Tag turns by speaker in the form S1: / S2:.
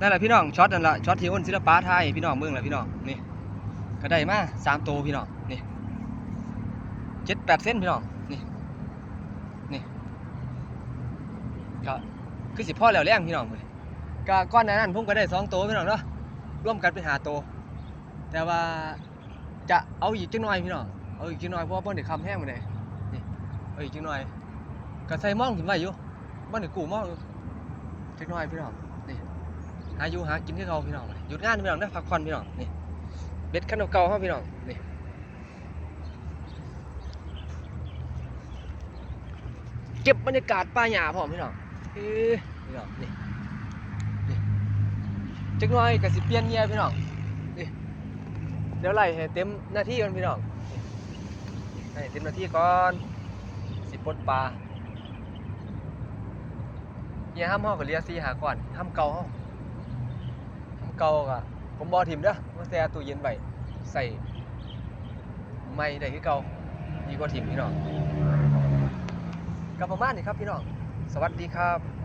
S1: นั่นแหละพี่น้องช็อตนั่นแหละช็อตที่อ้นศิลปะไทยพี่น้องเมืองแหละพี่น้องนี่ก็ได้มาสามตัวพี่น้องนี่เจ็ดแปดเส้นพี่น้องนี่นี่ก็คือสิพ่อแล้วแรงพี่น้องเลยก็ก้อนนั้นผมก็ได้สองตัวพี่น้องเนาะร่วมกันเป็นหาตัวแต่ว่าจะเอาอีกจังหน่อยพี่น้องเอาอีกจังหน่อยเพราะว่าบ่ได้คำแห้งมาเลยนี่เอาอีกจังหน่อยก็ใส่หมองขึ้นไว้อยู่บ่ได้กูหมองอยู่จังหน่อยพี่น้อง หาอยู่หากินที่เขาพี่น้องหยุดงานพี่น้องได้อพักผ่อนพี่น้องนี่เบ็ดขันเก่าๆเขาพี่น้องนี่เก็บบรรยากาศป่าหญ้าพร้อมพี่น้องเอ้ยพี่น้องนี่นี่จักน่อยก็สิเปลี่ยนเงียพี่น้องนี่เดี๋ยวไล่ให้เต็มหน้าที่ก่อนพี่น้องนี่ให้เต็มหน้าที่ก่อนสิปลดปลาเงียห้ามห้อก็เลียซีหาก่อนห้ามเก่าห้อง เก่าก็ผมบอทิมเด้อมาแต่ตู้เย็นไว้ใส่ไม่ได้คือเก่าดีกว่าทิมพี่น้องก็ประมาณนี้ครับพี่น้อง สวัสดีครับ